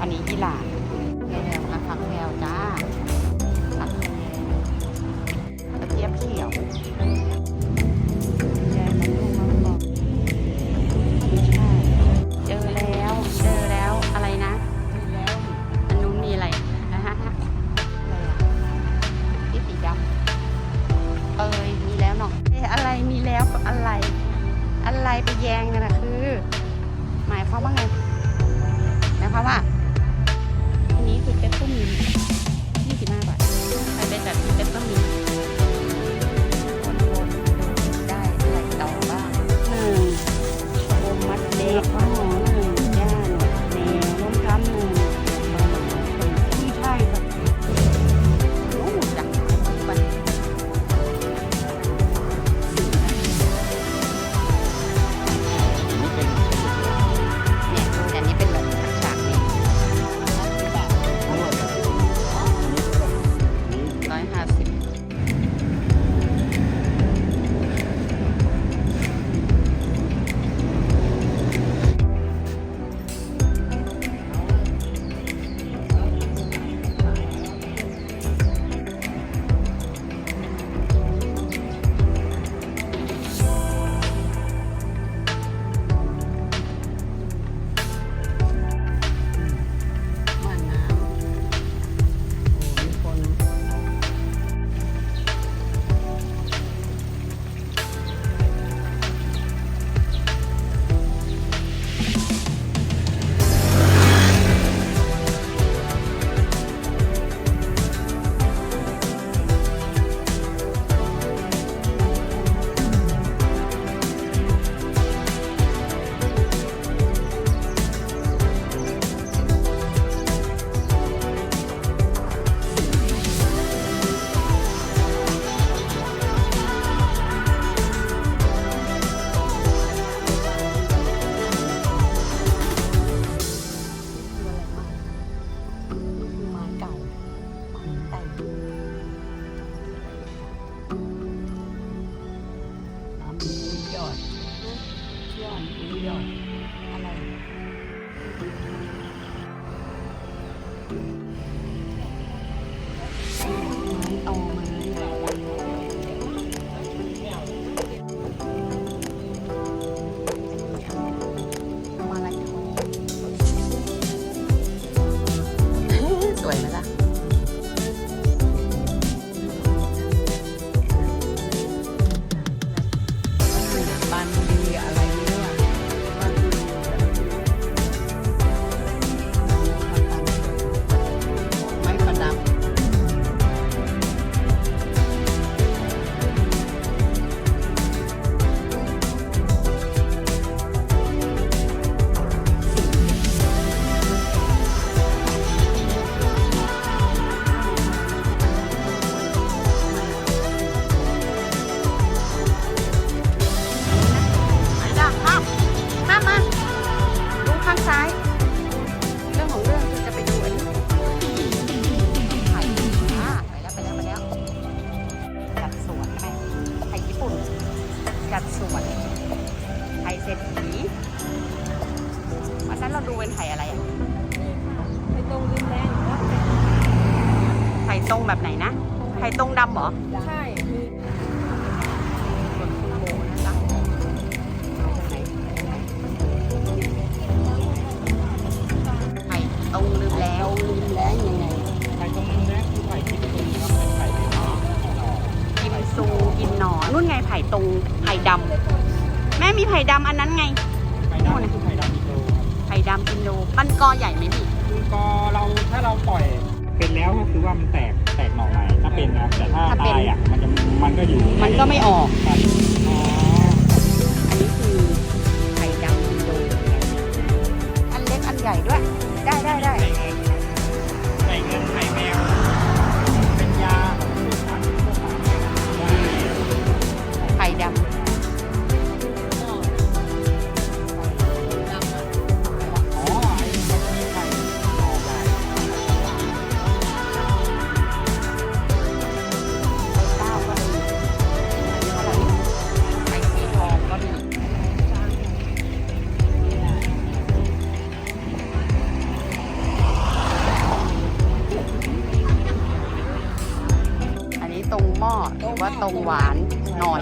อันนี้อิหร่าน sai. คือว่ามันแตกแตกหน่อใหม่ถ้าเป็นนะแต่ถ้าถ้ตายอะมันจะมันก็อยู่มันก็ไม่ออกอันนี้คือไข่ดาวอินโดอันเล็กอันใหญ่ด้วย ได้ได้ได้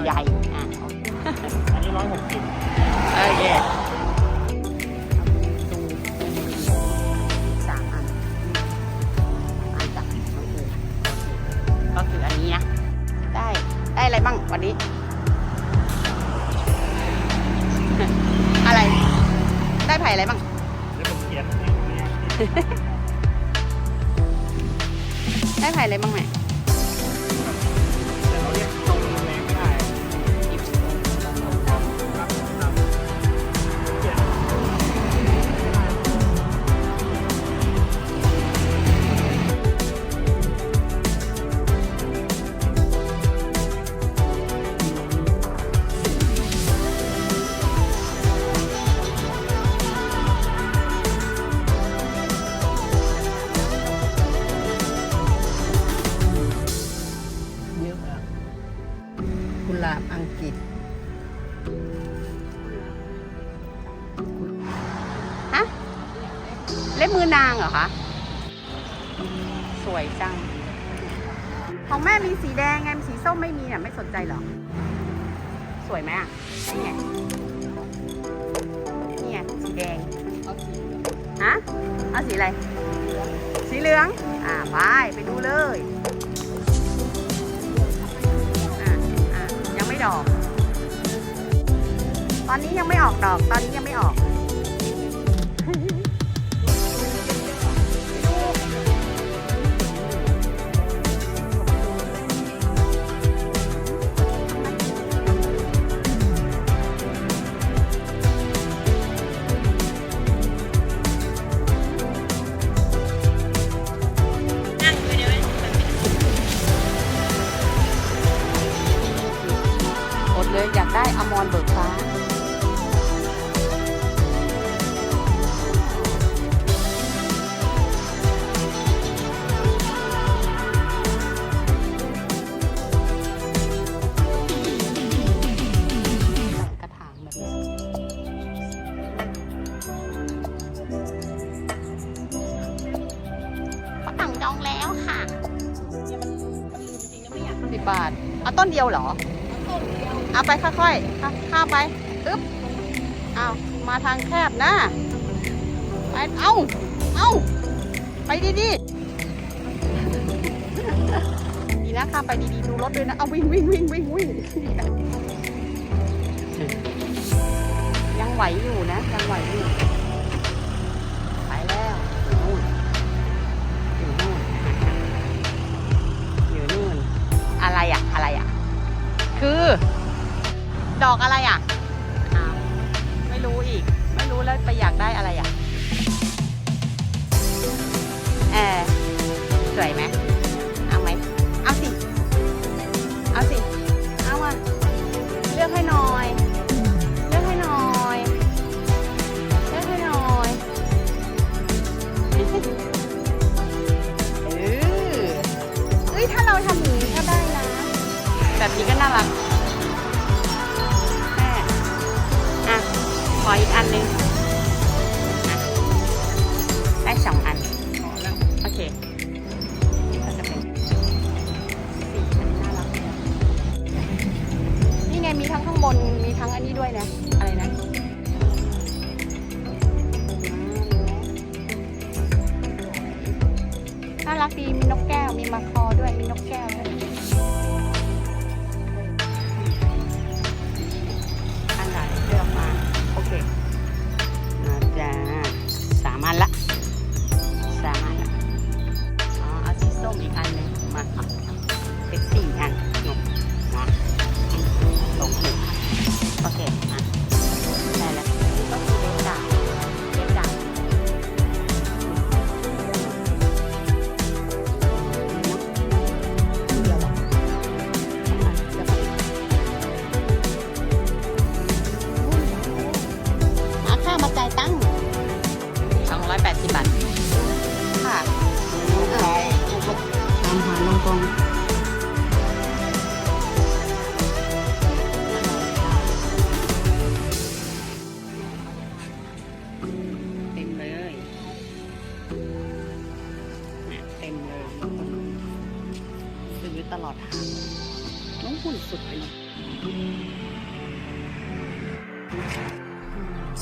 ใหญ่อะอันนี้ร้อยหกสิบโอเคดูสามอันอันจับก็คืออันนี้นะ ได้ได้อะไรบ้างวันนี้ อะไร ได้ไผ่อะไรบ้างแล้วผมเขียนให้เนี่ยได้ไผ่อะไรบ้างแม่ นางเหรอคะ สวยจัง ของแม่มีสีแดงไงสีส้มไม่มีเนี่ยไม่สนใจเหรอ สวยไหมอะนี่ไงนี่ไงสีแดงฮะเอาสีอะไร สีเหลือง อ่าไปไปดูเลยอะอะยังไม่ดอก ตอนนี้ยังไม่ออกดอก ตอนนี้ยังไม่ออก เอาต้นเดียวเหรอ เอาไปค่อยๆข้าข้ามไปอึ๊บเอามาทางแคบนะ ไป เอาเอาไปดีๆ ดีนะข้ามไปดีๆ ดูรถด้วยนะ เอาวิ่งวิ่งวิ่งวิ่งวิ่งยังไหวอยู่นะ ยังไหวอยู่ ดอกอะไรอะอ้าวไม่รู้อีก ไม่รู้แล้วไปอยากได้อะไรอะแอร์สวยไหม ไงมีทั้งข้างบนมีทั้งอันนี้ด้วยนะ อะไรนะน่ารักดีมีนกแก้วมีมาคอด้วยมีนกแก้วด้วย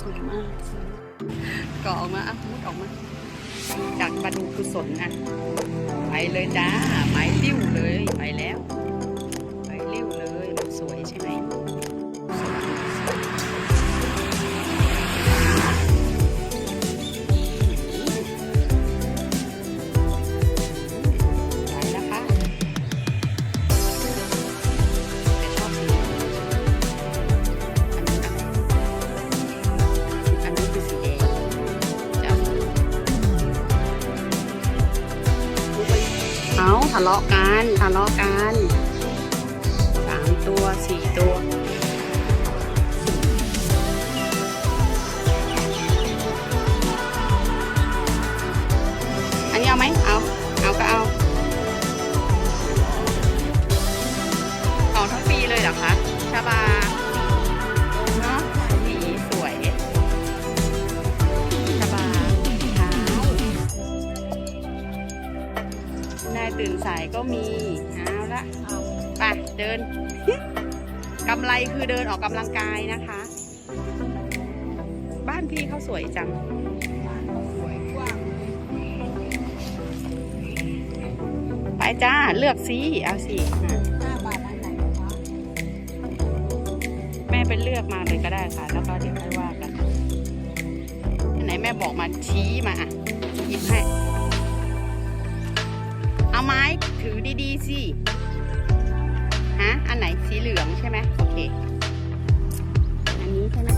สวยมากก่อออกมาอะมุดออกมา จากมาดูกุศลนะไปเลยจ้า ไปริ้วเลย ไปแล้ว เอาทะเลาะกันทะเลาะกันสามตัวสี่ตัว กำไรคือเดินออกกำลังกายนะคะ บ้านพี่เขาสวยจังไปจ้า เลือกสิเอาสิแม่ไปเลือกมาเลยก็ได้ค่ะ แล้วก็เดี๋ยวค่อยว่ากันอันไหนแม่บอกมาชี้มาอะหยิบให้ เอาไม้ถือดีๆสิ ฮะ อันไหนสีเหลืองใช่ไหมโอเค อันนี้ใช่ไหม